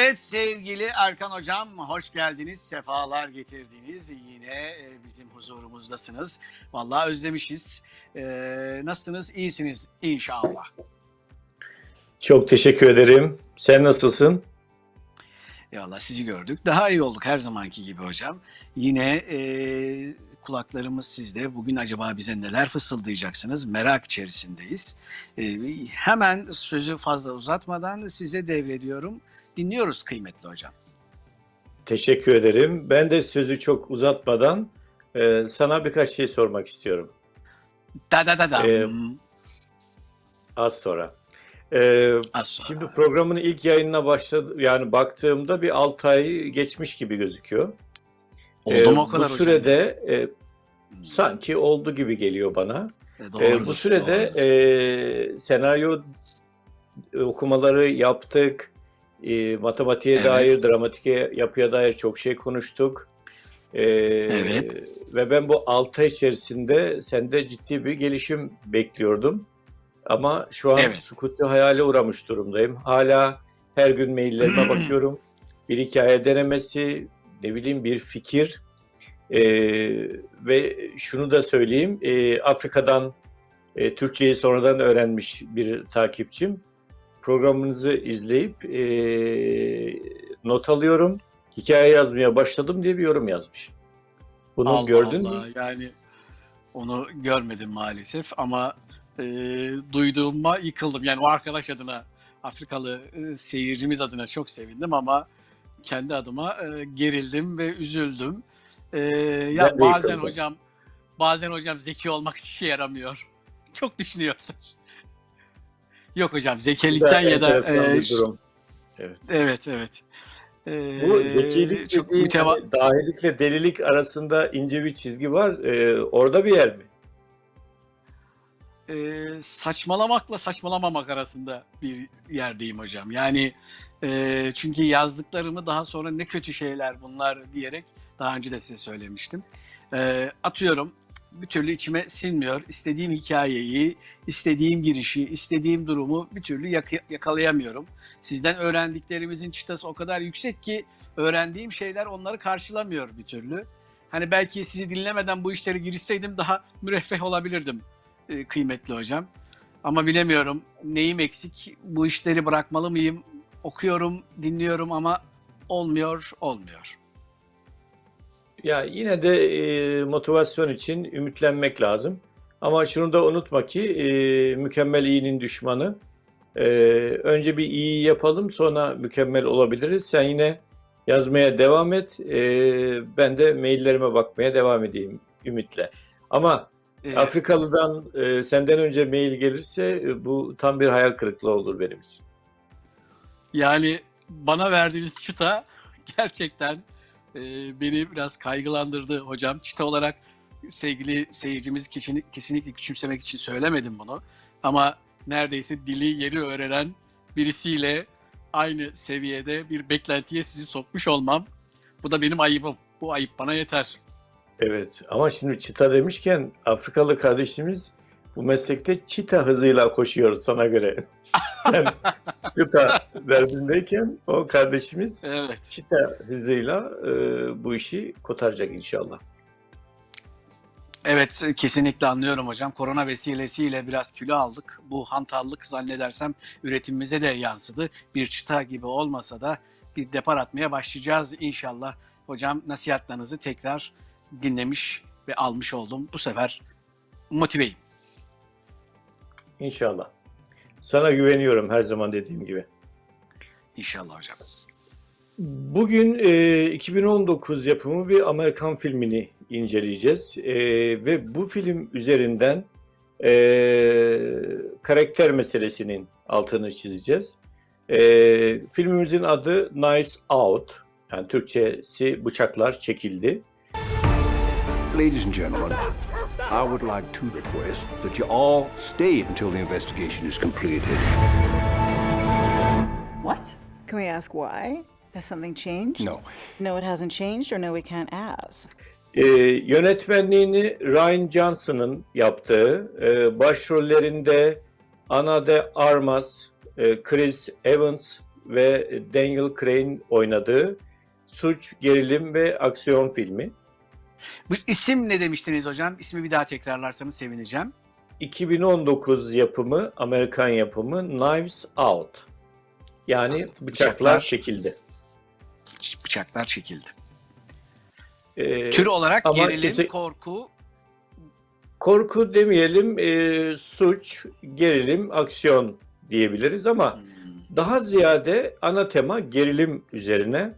Evet sevgili Erkan Hocam hoş geldiniz, sefalar getirdiniz. Yine e, bizim huzurumuzdasınız. Vallahi özlemişiz. E, nasılsınız? İyisiniz inşallah. Çok teşekkür ederim. Sen nasılsın? Eyvallah sizi gördük. Daha iyi olduk her zamanki gibi hocam. Yine e, kulaklarımız sizde. Bugün acaba bize neler fısıldayacaksınız? Merak içerisindeyiz. E, hemen sözü fazla uzatmadan size devrediyorum. Dinliyoruz kıymetli hocam. Teşekkür ederim. Ben de sözü çok uzatmadan e, sana birkaç şey sormak istiyorum. Da da da da. Ee, Az sonra. E, Az sonra. şimdi programın ilk yayınına başladı yani baktığımda bir 6 ay geçmiş gibi gözüküyor. Oldu E, mu o kadar bu hocam? sürede e, Hmm. sanki oldu gibi geliyor bana. E, E, doğrudur, bu sürede doğrudur. e, senaryo okumaları yaptık. E, matematiğe Evet. dair, dramatike yapıya dair çok şey konuştuk. E, Evet. Ve ben bu 6 ay içerisinde sende ciddi bir gelişim bekliyordum. Ama şu an Evet. sukutu hayale uğramış durumdayım. Hala her gün maillerime bakıyorum. Bir hikaye denemesi, ne bileyim bir fikir. E, ve şunu da söyleyeyim, e, Afrika'dan e, Türkçeyi sonradan öğrenmiş bir takipçim. Programınızı izleyip e, not alıyorum. Hikaye yazmaya başladım diye bir yorum yazmış. Bunu Allah gördün Allah, mü? Yani onu görmedim maalesef ama e, duyduğuma yıkıldım. Yani o arkadaş adına, Afrikalı e, seyircimiz adına çok sevindim ama kendi adıma e, gerildim ve üzüldüm. E, ya Ben bazen yıkıldım. hocam, bazen hocam zeki olmak hiç işe yaramıyor. Çok düşünüyorsunuz. Yok hocam Bu zekilikten ya da e, durum. evet evet. E, Bu zekilik çok dediğin müteva- hani dahilikle delilik arasında ince bir çizgi var. E, orada bir yer mi? e, saçmalamakla saçmalamamak arasında bir yerdeyim hocam. Yani e, çünkü yazdıklarımı daha sonra ne kötü şeyler bunlar diyerek daha önce de size söylemiştim. E, atıyorum bir türlü içime sinmiyor. İstediğim hikayeyi, istediğim girişi, istediğim durumu bir türlü yak- yakalayamıyorum. Sizden öğrendiklerimizin çıtası o kadar yüksek ki öğrendiğim şeyler onları karşılamıyor bir türlü. Hani belki sizi dinlemeden bu işlere girişseydim daha müreffeh olabilirdim e, kıymetli hocam. Ama bilemiyorum neyim eksik, bu işleri bırakmalı mıyım? Okuyorum, dinliyorum ama olmuyor, olmuyor. Ya yine de e, motivasyon için ümitlenmek lazım. Ama şunu da unutma ki e, mükemmel iyinin düşmanı. E, önce bir iyi yapalım sonra mükemmel olabiliriz. Sen yine yazmaya devam et. E, ben de maillerime bakmaya devam edeyim ümitle. Ama E, Afrikalı'dan e, senden önce mail gelirse e, bu tam bir hayal kırıklığı olur benim için. yani bana verdiğiniz çıta gerçekten e, beni biraz kaygılandırdı hocam. Çıta olarak sevgili seyircimiz kesin- kesinlikle küçümsemek için söylemedim bunu. Ama neredeyse dili yeri öğrenen birisiyle aynı seviyede bir beklentiye sizi sokmuş olmam. Bu da benim ayıbım. Bu ayıp bana yeter. Evet ama şimdi çita demişken Afrikalı kardeşimiz bu meslekte çita hızıyla koşuyor sana göre. Sen çita derdindeyken o kardeşimiz Evet. çita hızıyla e, bu işi kotaracak inşallah. Evet kesinlikle anlıyorum hocam. Korona vesilesiyle biraz kilo aldık. Bu hantallık zannedersem üretimimize de yansıdı. Bir çıta gibi olmasa da bir depar atmaya başlayacağız inşallah. Hocam nasihatlarınızı tekrar dinlemiş ve almış oldum. Bu sefer motiveyim. İnşallah. Sana güveniyorum her zaman dediğim gibi. İnşallah hocam. Bugün e, 2019 yapımı bir Amerikan filmini inceleyeceğiz E, ve bu film üzerinden e, karakter meselesinin altını çizeceğiz. E, filmimizin adı Knives Out, yani Türkçesi bıçaklar çekildi. Ladies and gentlemen, I would like to request that you all stay until the investigation is completed. What? Can we ask why? Has something changed? No. No, it hasn't changed, or no, we can't ask. E, yönetmenliğini Ryan Johnson'ın yaptığı, e, başrollerinde Ana de Armas, e, Chris Evans ve Daniel Craig'in oynadığı suç, gerilim ve aksiyon filmi. Bu isim ne demiştiniz hocam? İsmi bir daha tekrarlarsanız sevineceğim. 2019 yapımı, Amerikan yapımı Knives Out. Yani Evet, bıçaklar, bıçaklar. çekildi. Bıçaklar çekildi. Ee, Tür olarak gerilim, kimse- korku. korku demeyelim, e, suç, gerilim, aksiyon diyebiliriz ama Hmm, daha ziyade ana tema gerilim üzerine.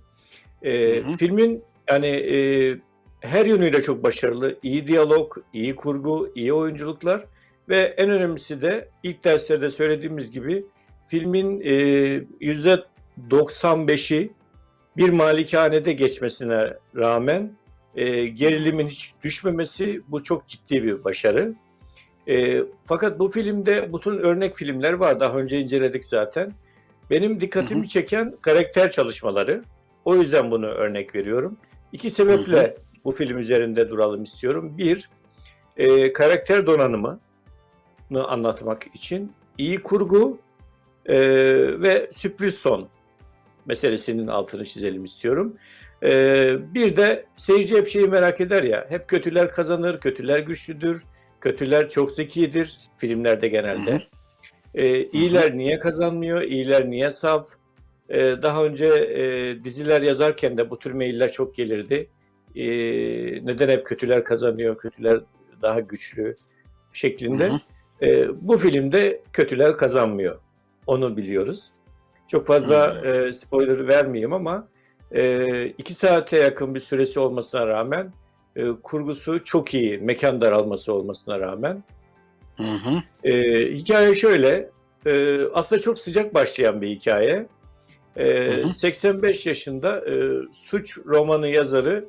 Hı hı. Filmin yani e, her yönüyle çok başarılı. İyi diyalog, iyi kurgu, iyi oyunculuklar ve en önemlisi de ilk derslerde söylediğimiz gibi filmin e, yüzde 95'i bir malikanede geçmesine rağmen e, gerilimin hiç düşmemesi bu çok ciddi bir başarı. E, fakat bu filmde bütün örnek filmler var. Daha önce inceledik zaten. Benim dikkatimi Hı hı. çeken karakter çalışmaları. O yüzden bunu örnek veriyorum. İki sebeple Hı bu film üzerinde duralım istiyorum. Bir, e, karakter donanımını anlatmak için iyi kurgu e, ve sürpriz son meselesinin altını çizelim istiyorum. E, bir de seyirci hep şeyi merak eder ya, hep kötüler kazanır, kötüler güçlüdür, kötüler çok zekidir filmlerde genelde. Hı hı. E, iyiler niye kazanmıyor, iyiler niye saf? E, daha önce e, diziler yazarken de bu tür mailler çok gelirdi. E, neden hep kötüler kazanıyor, kötüler daha güçlü şeklinde. Hı hı. E, bu filmde kötüler kazanmıyor. Onu biliyoruz. Çok fazla e, spoiler vermeyeyim ama e, iki saate yakın bir süresi olmasına rağmen e, kurgusu çok iyi, mekan daralması olmasına rağmen Hı hı. e, hikaye şöyle, e, aslında çok sıcak başlayan bir hikaye. E, Hı hı. 85 yaşında e, suç romanı yazarı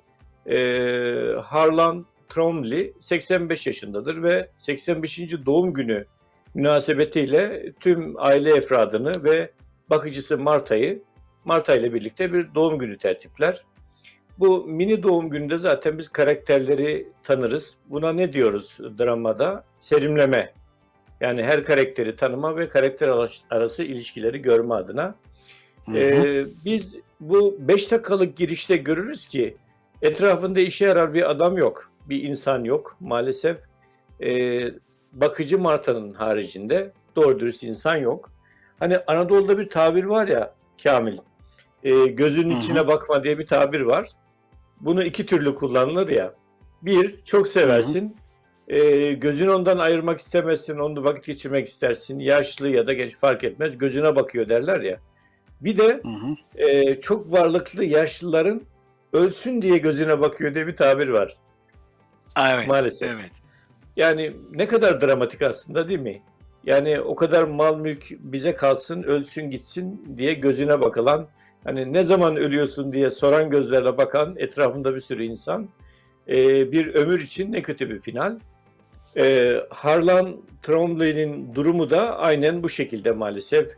e, Harlan Tromley 85 yaşındadır ve 85. doğum günü münasebetiyle tüm aile efradını ve bakıcısı Marta'yı Marta ile birlikte bir doğum günü tertipler. Bu mini doğum gününde zaten biz karakterleri tanırız. Buna ne diyoruz dramada? Serimleme. Yani her karakteri tanıma ve karakter arası ilişkileri görme adına. Hı hı. Ee, biz bu 5 dakikalık girişte görürüz ki etrafında işe yarar bir adam yok. Bir insan yok maalesef. Ee, bakıcı Marta'nın haricinde doğru dürüst insan yok. Hani Anadolu'da bir tabir var ya Kamil. e, gözünün Hı hı. içine bakma diye bir tabir var. Bunu iki türlü kullanılır ya. Bir, çok seversin. E, gözünü ondan ayırmak istemezsin, onunla vakit geçirmek istersin. Yaşlı ya da genç fark etmez. Gözüne bakıyor derler ya. Bir de Hı hı. e, çok varlıklı yaşlıların ölsün diye gözüne bakıyor diye bir tabir var Evet. maalesef. Evet. Yani ne kadar dramatik aslında değil mi? Yani o kadar mal mülk bize kalsın, ölsün gitsin diye gözüne bakılan, hani ne zaman ölüyorsun diye soran gözlerle bakan etrafında bir sürü insan. Ee, bir ömür için ne kötü bir final. Ee, Harlan Trombley'nin durumu da aynen bu şekilde maalesef.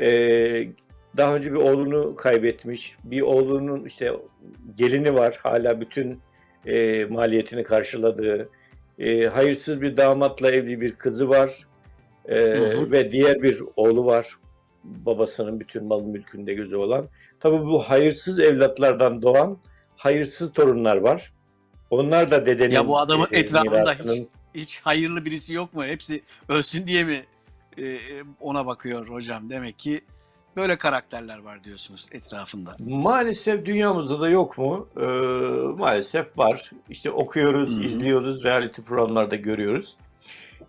Ee, daha önce bir oğlunu kaybetmiş, bir oğlunun işte gelini var hala bütün e, maliyetini karşıladığı, e, hayırsız bir damatla evli bir kızı var E, Hı hı. ve diğer bir oğlu var babasının bütün mal mülkünde gözü olan. Tabii bu hayırsız evlatlardan doğan hayırsız torunlar var. Onlar da dedenin Ya bu adamın e, etrafında mirasının- hiç, hiç hayırlı birisi yok mu? Hepsi ölsün diye mi e, ona bakıyor hocam? Demek ki böyle karakterler var diyorsunuz etrafında. Maalesef dünyamızda da yok mu? Ee, maalesef var. İşte okuyoruz, hı. izliyoruz, reality programlarda görüyoruz.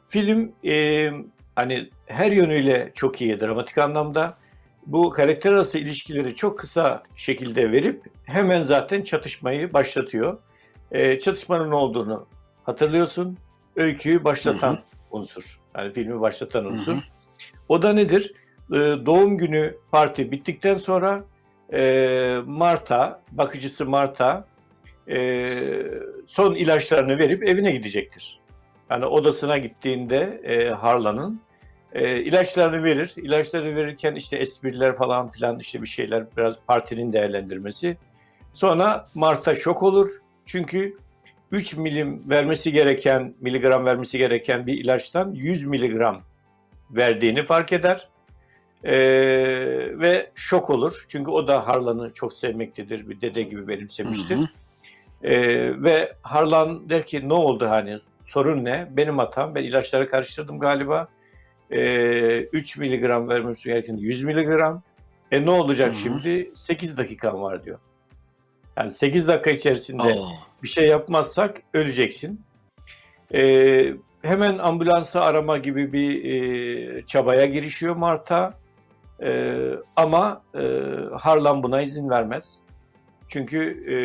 Film e, hani her yönüyle çok iyi, dramatik anlamda. Bu karakter arası ilişkileri çok kısa şekilde verip hemen zaten çatışmayı başlatıyor. Ee, çatışmanın ne olduğunu hatırlıyorsun. Öyküyü başlatan Hı unsur. Yani filmi başlatan unsur. O da nedir? Ee, doğum günü parti bittikten sonra e, Marta, bakıcısı Marta e, son ilaçlarını verip evine gidecektir. Yani odasına gittiğinde e, Harlan'ın e, ilaçlarını verir. İlaçları verirken işte espriler falan filan işte bir şeyler biraz partinin değerlendirmesi. Sonra Marta şok olur. Çünkü 3 milim vermesi gereken, miligram vermesi gereken bir ilaçtan 100 miligram verdiğini fark eder. Ee, ve şok olur. Çünkü o da Harlan'ı çok sevmektedir. Bir dede gibi benimsemiştir. Hı hı. Ee, ve Harlan der ki ne oldu hani sorun ne? Benim hatam. Ben ilaçları karıştırdım galiba. Ee, 3 miligram vermemiz gereken 100 miligram. E ne olacak Hı hı. şimdi? 8 dakikam var diyor. Yani 8 dakika içerisinde Oo. bir şey yapmazsak öleceksin. Ee, hemen ambulansı arama gibi bir e, çabaya girişiyor Marta. Ee, ama e, Harlan buna izin vermez. Çünkü e,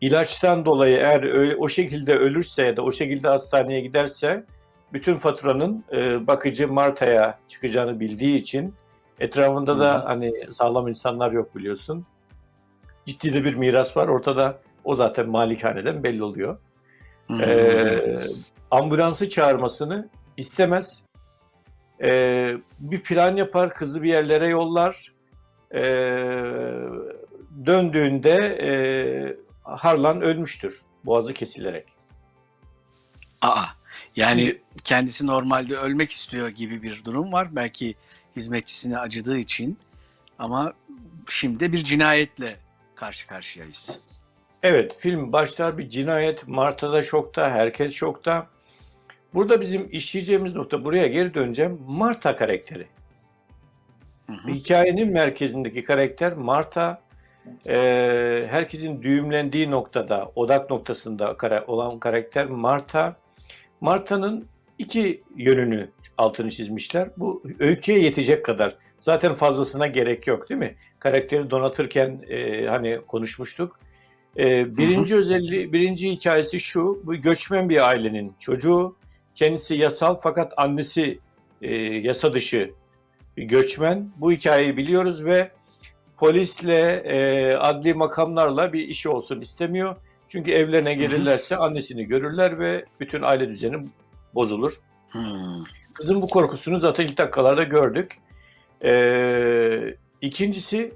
ilaçtan dolayı eğer öyle, o şekilde ölürse ya da o şekilde hastaneye giderse bütün faturanın e, bakıcı Marta'ya çıkacağını bildiği için etrafında Hı da hı. hani sağlam insanlar yok biliyorsun. Ciddi de bir miras var ortada. O zaten malikaneden belli oluyor. Hı, Ee, evet. ambulansı çağırmasını istemez. Ee, bir plan yapar, kızı bir yerlere yollar. Ee, döndüğünde e, Harlan ölmüştür, boğazı kesilerek. Aa, yani kendisi normalde ölmek istiyor gibi bir durum var. Belki hizmetçisine acıdığı için ama şimdi bir cinayetle karşı karşıyayız. Evet, film başlar bir cinayet, Marta'da şokta, herkes şokta. Burada bizim işleyeceğimiz nokta, buraya geri döneceğim, Marta karakteri. Hı hı. Hikayenin merkezindeki karakter Marta. Ee, herkesin düğümlendiği noktada, odak noktasında kara- olan karakter Marta. Marta'nın iki yönünü altını çizmişler. Bu öyküye yetecek kadar. Zaten fazlasına gerek yok değil mi? Karakteri donatırken e, hani konuşmuştuk. E, birinci özelliği, birinci hikayesi şu. Bu göçmen bir ailenin çocuğu. Kendisi yasal fakat annesi e, yasa dışı bir göçmen. Bu hikayeyi biliyoruz ve polisle, e, adli makamlarla bir işi olsun istemiyor. Çünkü evlerine gelirlerse annesini görürler ve bütün aile düzeni bozulur. Hmm. Kızın bu korkusunu zaten ilk dakikalarda gördük. Ee, ikincisi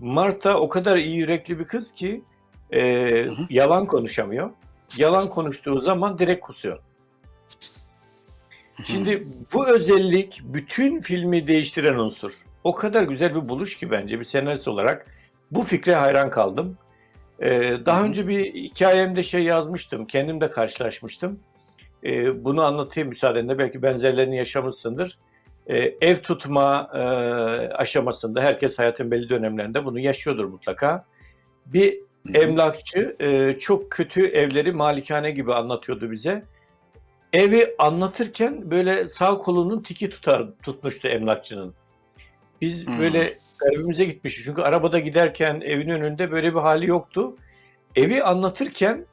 Marta o kadar iyi yürekli bir kız ki e, yalan konuşamıyor. Yalan konuştuğu zaman direkt kusuyor. Şimdi bu özellik bütün filmi değiştiren unsur. O kadar güzel bir buluş ki bence bir senarist olarak bu fikre hayran kaldım. Ee, daha önce bir hikayemde şey yazmıştım, kendim de karşılaşmıştım. Ee, bunu anlatayım müsaadenle, belki benzerlerini yaşamışsındır. Ee, ev tutma e, aşamasında herkes hayatın belli dönemlerinde bunu yaşıyordur mutlaka. Bir emlakçı e, çok kötü evleri malikane gibi anlatıyordu bize. Evi anlatırken böyle sağ kolunun tiki tutar tutmuştu emlakçının. Biz Hmm. böyle evimize gitmişiz. Çünkü arabada giderken evin önünde böyle bir hali yoktu. Evi anlatırken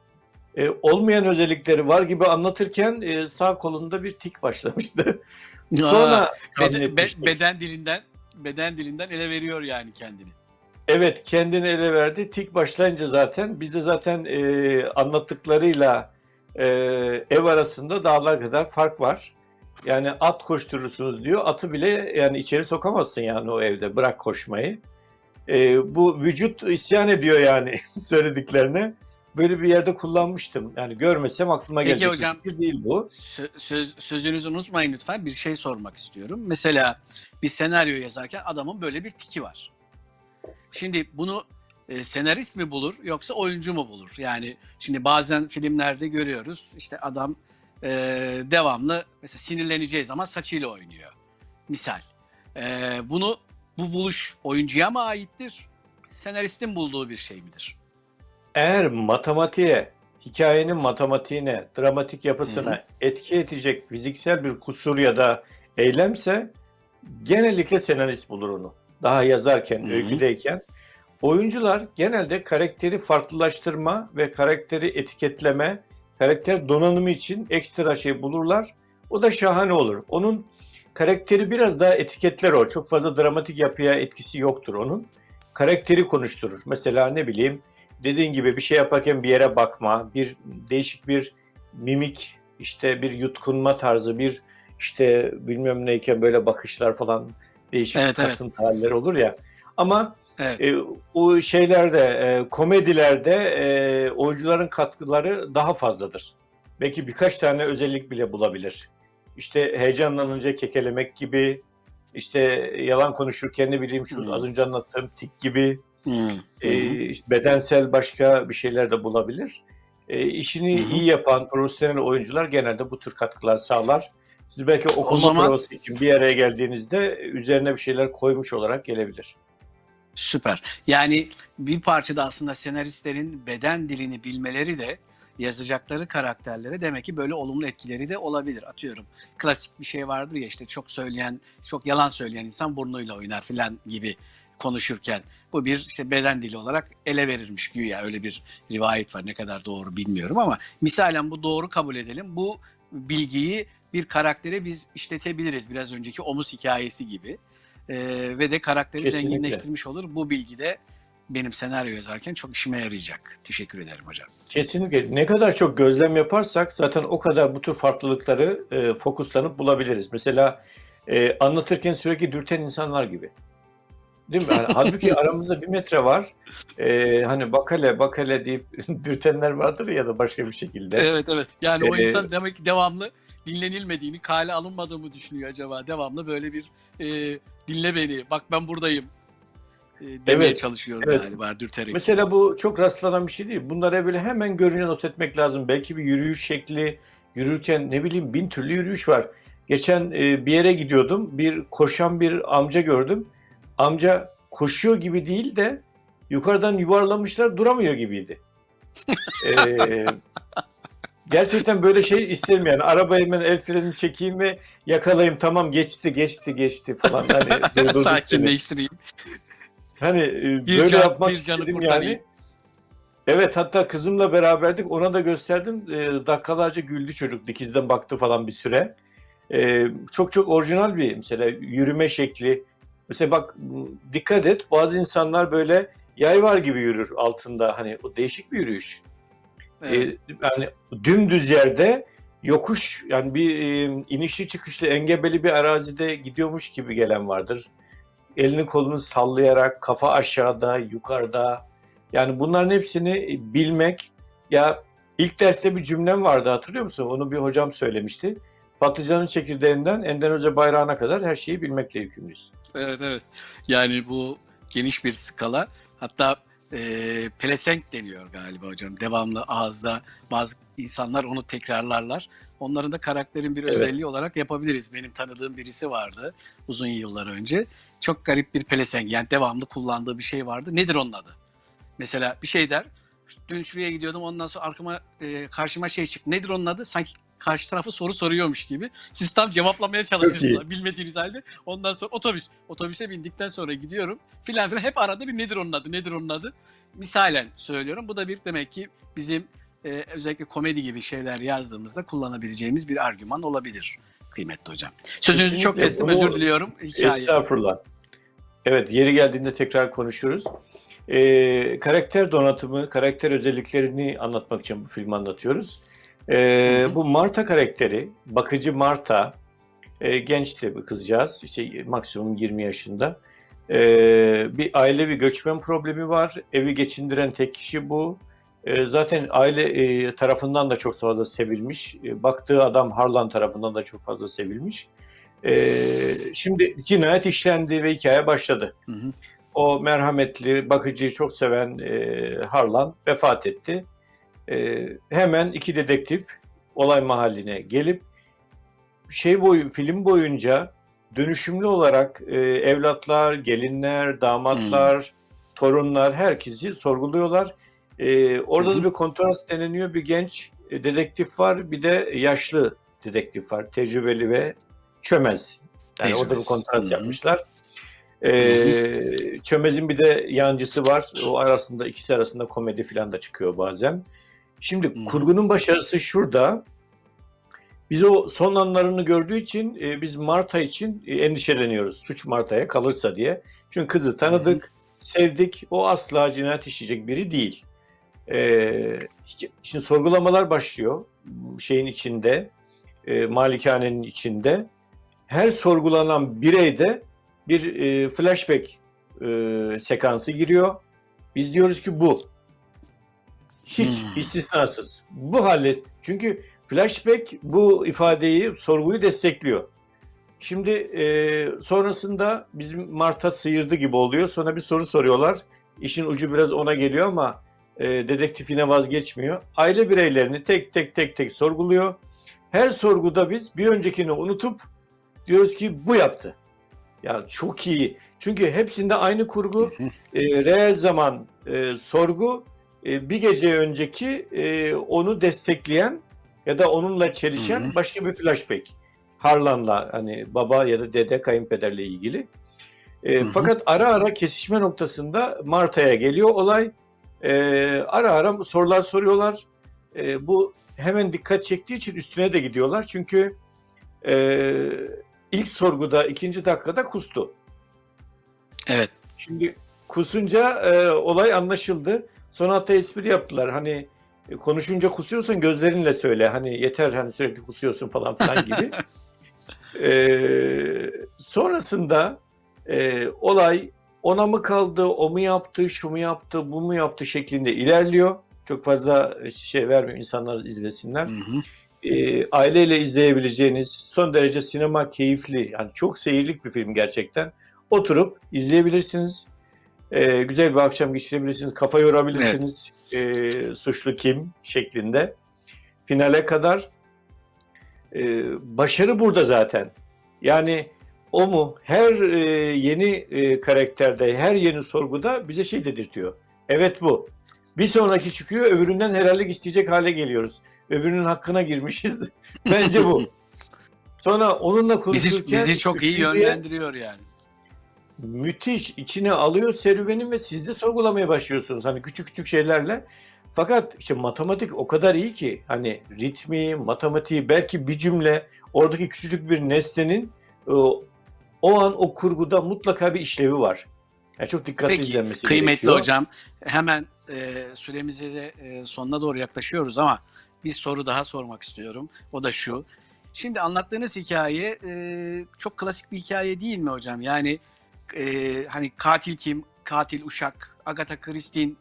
e, olmayan özellikleri var gibi anlatırken e, sağ kolunda bir tik başlamıştı. Sonra Aa, beden, be- beden dilinden beden dilinden ele veriyor yani kendini. Evet kendini ele verdi. Tik başlayınca zaten biz de zaten e, anlattıklarıyla e, ev arasında dağlar kadar fark var. Yani at koşturursunuz diyor. Atı bile yani içeri sokamazsın yani o evde. Bırak koşmayı. E, bu vücut isyan ediyor yani söylediklerine. Böyle bir yerde kullanmıştım. Yani görmesem aklıma Peki gelecek hocam. bir fikir değil bu. Sö- söz, sözünüzü unutmayın lütfen. Bir şey sormak istiyorum. Mesela bir senaryo yazarken adamın böyle bir tiki var. Şimdi bunu e, senarist mi bulur yoksa oyuncu mu bulur? Yani şimdi bazen filmlerde görüyoruz işte adam e, devamlı mesela sinirleneceği zaman saçıyla oynuyor. Misal. E, bunu bu buluş oyuncuya mı aittir? Senaristin bulduğu bir şey midir? Eğer matematiğe, hikayenin matematiğine, dramatik yapısına Hı etki edecek fiziksel bir kusur ya da eylemse genellikle senarist bulur onu. Daha yazarken, Hı hı. öyküdeyken. Oyuncular genelde karakteri farklılaştırma ve karakteri etiketleme, karakter donanımı için ekstra şey bulurlar. O da şahane olur. Onun karakteri biraz daha etiketler o. Çok fazla dramatik yapıya etkisi yoktur onun. Karakteri konuşturur. Mesela ne bileyim dediğin gibi bir şey yaparken bir yere bakma, bir değişik bir mimik, işte bir yutkunma tarzı, bir işte bilmem neyken böyle bakışlar falan değişik Evet, evet. kasıntı halleri olur ya. Ama Evet. e, o şeylerde, e, komedilerde e, oyuncuların katkıları daha fazladır. Belki birkaç tane özellik bile bulabilir. İşte heyecanlanınca kekelemek gibi, işte yalan konuşurken ne bileyim şu Hmm. az önce anlattığım tik gibi Hı. e, işte bedensel başka bir şeyler de bulabilir. E, işini hı. iyi yapan profesyonel oyuncular genelde bu tür katkılar sağlar. Siz belki okuma zaman- provası için bir araya geldiğinizde üzerine bir şeyler koymuş olarak gelebilir. Süper. Yani bir parçada aslında senaristlerin beden dilini bilmeleri de yazacakları karakterlere demek ki böyle olumlu etkileri de olabilir. Atıyorum klasik bir şey vardır ya işte çok söyleyen, çok yalan söyleyen insan burnuyla oynar filan gibi konuşurken. Bu bir işte beden dili olarak ele verilmiş güya öyle bir rivayet var. Ne kadar doğru bilmiyorum ama misalen bu doğru kabul edelim. Bu bilgiyi bir karaktere biz işletebiliriz biraz önceki omuz hikayesi gibi. Ee, ve de karakteri Kesinlikle. zenginleştirmiş olur. Bu bilgi de benim senaryo yazarken çok işime yarayacak. Teşekkür ederim hocam. Kesinlikle. Ne kadar çok gözlem yaparsak zaten o kadar bu tür farklılıkları e, fokuslanıp bulabiliriz. Mesela e, anlatırken sürekli dürten insanlar gibi. Değil mi? Yani halbuki aramızda bir metre var. E, hani bakale bakale deyip dürtenler vardır ya da başka bir şekilde. Evet evet. Yani o Ee, insan demek ki devamlı dinlenilmediğini, kale alınmadığımı düşünüyor acaba. Devamlı böyle bir e, dinle beni, bak ben buradayım e, demeye Evet, çalışıyor evet. galiba dürterek. Mesela bu çok rastlanan bir şey değil. Bunlara böyle hemen görünce not etmek lazım. Belki bir yürüyüş şekli, yürürken ne bileyim bin türlü yürüyüş var. Geçen e, bir yere gidiyordum. Bir koşan bir amca gördüm. Amca koşuyor gibi değil de yukarıdan yuvarlamışlar duramıyor gibiydi. Ee, gerçekten böyle şey isterim yani. Arabaya hemen el frenini çekeyim ve yakalayayım. Tamam geçti geçti geçti falan. Hani. Sakinleştireyim. Hani e, Bir böyle can- yapmak bir canı istedim yani. Evet hatta kızımla beraberdik ona da gösterdim. E, dakikalarca güldü çocuk dikizden baktı falan bir süre. E, çok çok orijinal bir mesela yürüme şekli. Mesela bak dikkat et bazı insanlar böyle yay var gibi yürür altında hani o değişik bir yürüyüş. Evet. E, yani dümdüz yerde yokuş yani bir e, inişli çıkışlı engebeli bir arazide gidiyormuş gibi gelen vardır. Elini kolunu sallayarak kafa aşağıda, yukarıda. Yani bunların hepsini bilmek ya ilk derste bir cümlem vardı hatırlıyor musun? Onu bir hocam söylemişti. Patlıcanın çekirdeğinden Endonezya bayrağına kadar her şeyi bilmekle yükümlüyüz. Evet evet. Yani bu geniş bir skala. Hatta e, pelesenk deniyor galiba hocam. Devamlı ağızda bazı insanlar onu tekrarlarlar. Onların da karakterin bir Evet. özelliği olarak yapabiliriz. Benim tanıdığım birisi vardı uzun yıllar önce. Çok garip bir pelesenk. Yani devamlı kullandığı bir şey vardı. Nedir onun adı? Mesela bir şey der. Dün şuraya gidiyordum ondan sonra arkama e, karşıma şey çıktı. Nedir onun adı? Sanki karşı tarafı soru soruyormuş gibi. Siz tam cevaplamaya çalışırsınız bilmediğiniz halde. Ondan sonra otobüs. Otobüse bindikten sonra gidiyorum. Filan filan hep arada bir nedir onun adı? Nedir onun adı? Misalen söylüyorum. Bu da bir demek ki bizim e, özellikle komedi gibi şeyler yazdığımızda kullanabileceğimiz bir argüman olabilir kıymetli hocam. Sözünüzü çok kestim özür diliyorum. Hikaye. Estağfurullah. Evet yeri geldiğinde tekrar konuşuruz. Ee, karakter donatımı, karakter özelliklerini anlatmak için bu filmi anlatıyoruz. Hı. bu Marta karakteri, bakıcı Marta, e, genç de bir kızcağız, işte maksimum 20 yaşında. Ee, bir ailevi göçmen problemi var, evi geçindiren tek kişi bu. Ee, zaten aile e, tarafından da çok fazla sevilmiş, E, baktığı adam Harlan tarafından da çok fazla sevilmiş. Ee, şimdi cinayet işlendi ve hikaye başladı. Hı hı. O merhametli, bakıcıyı çok seven e, Harlan vefat etti. E, hemen iki dedektif olay mahalline gelip şey boyu film boyunca dönüşümlü olarak e, evlatlar, gelinler, damatlar, torunlar herkesi sorguluyorlar. E, orada hı. da bir kontrast deneniyor. Bir genç e, dedektif var, bir de yaşlı dedektif var. Tecrübeli ve çömez. Yani orada bir kontrast hı. yapmışlar. Ee, Çömez'in bir de yancısı var. O arasında ikisi arasında komedi falan da çıkıyor bazen. Şimdi Hı. kurgunun başarısı şurada. Biz o son anlarını gördüğü için e, biz Marta için e, endişeleniyoruz. Suç Marta'ya kalırsa diye. Çünkü kızı tanıdık, sevdik. O asla cinayet işleyecek biri değil. Ee, şimdi sorgulamalar başlıyor şeyin içinde, e, malikanenin içinde. Her sorgulanan bireyde bir e, flashback e, sekansı giriyor. Biz diyoruz ki bu. Hiç Hmm. istisnasız. Bu hallet. Çünkü flashback bu ifadeyi, sorguyu destekliyor. Şimdi e, sonrasında bizim Mart'a sıyırdı gibi oluyor. Sonra bir soru soruyorlar. İşin ucu biraz ona geliyor ama e, dedektifine vazgeçmiyor. Aile bireylerini tek tek tek tek sorguluyor. Her sorguda biz bir öncekini unutup diyoruz ki bu yaptı. Ya çok iyi. Çünkü hepsinde aynı kurgu, e, reel zaman e, sorgu, e, bir gece önceki e, onu destekleyen ya da onunla çelişen Hı hı. başka bir flashback. Harlan'la hani baba ya da dede kayınpederle ilgili. E, fakat ara ara kesişme noktasında Marta'ya geliyor olay. E, ara ara sorular soruyorlar. E, bu hemen dikkat çektiği için üstüne de gidiyorlar. Çünkü e, ilk sorguda ikinci dakikada kustu. Evet. Şimdi kusunca e, olay anlaşıldı. Sonra hatta espri yaptılar. Hani e, konuşunca kusuyorsan gözlerinle söyle. Hani yeter hani sürekli kusuyorsun falan filan gibi. E, sonrasında e, olay ona mı kaldı, o mu yaptı, şu mu yaptı, bu mu yaptı şeklinde ilerliyor. Çok fazla şey vermiyor insanlar izlesinler Hı hı. e, aileyle izleyebileceğiniz son derece sinema keyifli yani çok seyirlik bir film gerçekten. Oturup izleyebilirsiniz. E, güzel bir akşam geçirebilirsiniz. Kafa yorabilirsiniz. E, suçlu kim şeklinde. Finale kadar e, başarı burada zaten. Yani o mu her e, yeni e, karakterde, her yeni sorguda bize şey dedirtiyor. Evet bu. Bir sonraki çıkıyor, öbüründen helallik isteyecek hale geliyoruz öbürünün hakkına girmişiz. Bence bu. Sonra onunla konuşurken Bizi, bizi çok iyi yönlendiriyor yani. Müthiş içine alıyor serüvenin ve siz de sorgulamaya başlıyorsunuz hani küçük küçük şeylerle. Fakat işte matematik o kadar iyi ki hani ritmi, matematiği belki bir cümle oradaki küçücük bir nesnenin e, o an o kurguda mutlaka bir işlevi var. Yani çok dikkatli Peki izlenmesi kıymetli gerekiyor. hocam hemen e, süremize de e, sonuna doğru yaklaşıyoruz ama bir soru daha sormak istiyorum. O da şu. Şimdi anlattığınız hikaye e, çok klasik bir hikaye değil mi hocam? Yani e, hani katil kim, katil uşak, Agatha Christie'nin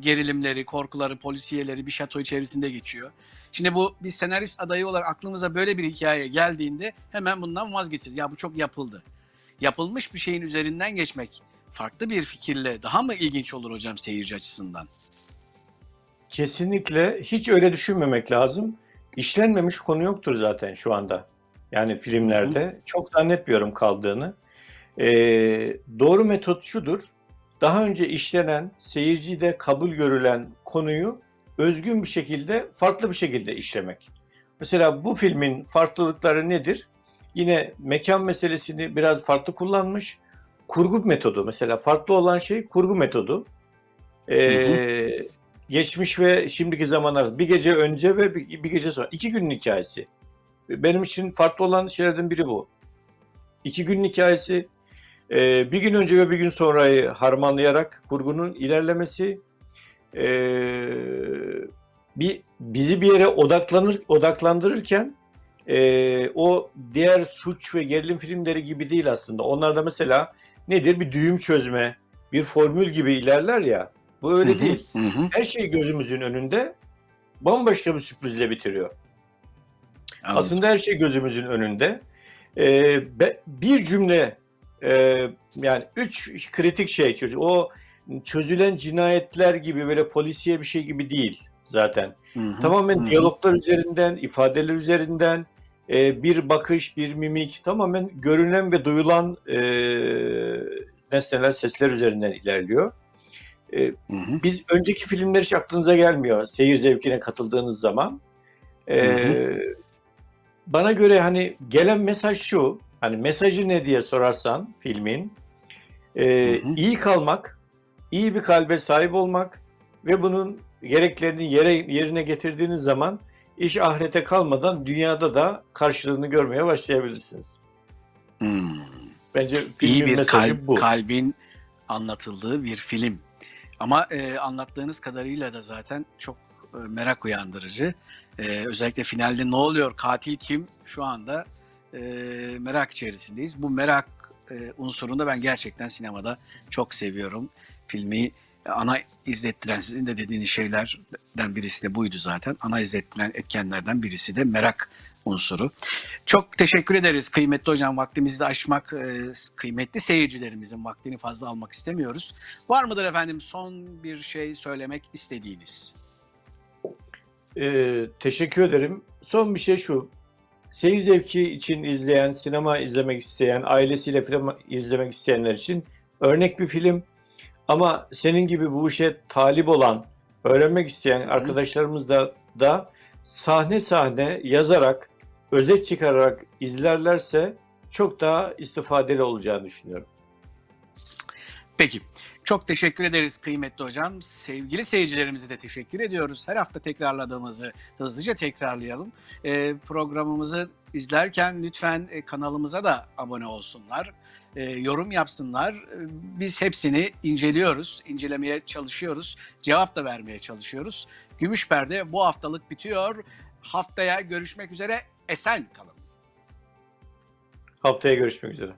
gerilimleri, korkuları, polisiyeleri bir şato içerisinde geçiyor. Şimdi bu bir senarist adayı olarak aklımıza böyle bir hikaye geldiğinde hemen bundan vazgeçeriz. Ya bu çok yapıldı. Yapılmış bir şeyin üzerinden geçmek farklı bir fikirle daha mı ilginç olur hocam seyirci açısından? Kesinlikle hiç öyle düşünmemek lazım. İşlenmemiş konu yoktur zaten şu anda. Yani filmlerde çok zannetmiyorum kaldığını. Ee, doğru metot şudur. Daha önce işlenen, seyircide kabul görülen konuyu özgün bir şekilde, farklı bir şekilde işlemek. Mesela bu filmin farklılıkları nedir? Yine mekan meselesini biraz farklı kullanmış. Kurgu metodu mesela farklı olan şey kurgu metodu. Ee, geçmiş ve şimdiki zamanlar bir gece önce ve bir, bir gece sonra iki günün hikayesi. Benim için farklı olan şeylerden biri bu. İki günün hikayesi e, bir gün önce ve bir gün sonrayı harmanlayarak kurgunun ilerlemesi e, bir bizi bir yere odaklanır odaklandırırken e, o diğer suç ve gerilim filmleri gibi değil aslında. Onlarda mesela nedir? Bir düğüm çözme, bir formül gibi ilerler ya. Bu öyle Hı hı, değil hı her şey gözümüzün önünde bambaşka bir sürprizle bitiriyor. Anladım. Aslında her şey gözümüzün önünde. Ee, bir cümle e, yani üç kritik şey çözüyor. O çözülen cinayetler gibi böyle polisiye bir şey gibi değil zaten. Hı hı, Tamamen hı hı. diyaloglar üzerinden, ifadeler üzerinden e, bir bakış, bir mimik tamamen görünen ve duyulan e, nesneler, sesler üzerinden ilerliyor. E, Hı hı. biz önceki filmler hiç aklınıza gelmiyor seyir zevkine katıldığınız zaman. Ee, Hı Bana göre hani gelen mesaj şu, hani mesajı ne diye sorarsan filmin, e, Hı hı. iyi kalmak, iyi bir kalbe sahip olmak ve bunun gereklerini yere, yerine getirdiğiniz zaman iş ahirete kalmadan dünyada da karşılığını görmeye başlayabilirsiniz. Hmm. Bence İyi filmin bir mesajı kalp, bu. kalbin anlatıldığı bir film. Ama e, anlattığınız kadarıyla da zaten çok e, merak uyandırıcı. E, özellikle finalde ne oluyor, katil kim şu anda e, merak içerisindeyiz. Bu merak e, unsurunu da ben gerçekten sinemada çok seviyorum. Filmi ana izlettiren sizin de dediğiniz şeylerden birisi de buydu zaten. Ana izlettiren etkenlerden birisi de merak unsuru. Çok teşekkür ederiz kıymetli hocam. Vaktimizi de aşmak, e, kıymetli seyircilerimizin vaktini fazla almak istemiyoruz. Var mıdır efendim son bir şey söylemek istediğiniz? Ee, teşekkür ederim. Son bir şey şu. Seyir zevki için izleyen, sinema izlemek isteyen, ailesiyle film izlemek isteyenler için örnek bir film. Ama senin gibi bu işe talip olan, öğrenmek isteyen arkadaşlarımız da, da sahne sahne yazarak, özet çıkararak izlerlerse çok daha istifadeli olacağını düşünüyorum. Peki. Çok teşekkür ederiz kıymetli hocam. Sevgili seyircilerimize de teşekkür ediyoruz. Her hafta tekrarladığımızı hızlıca tekrarlayalım. Ee, programımızı izlerken lütfen e, kanalımıza da abone olsunlar. e, yorum yapsınlar. E, Biz hepsini inceliyoruz, incelemeye çalışıyoruz, cevap da vermeye çalışıyoruz. Gümüş Perde bu haftalık bitiyor. Haftaya görüşmek üzere. Esen kalın. Haftaya görüşmek üzere.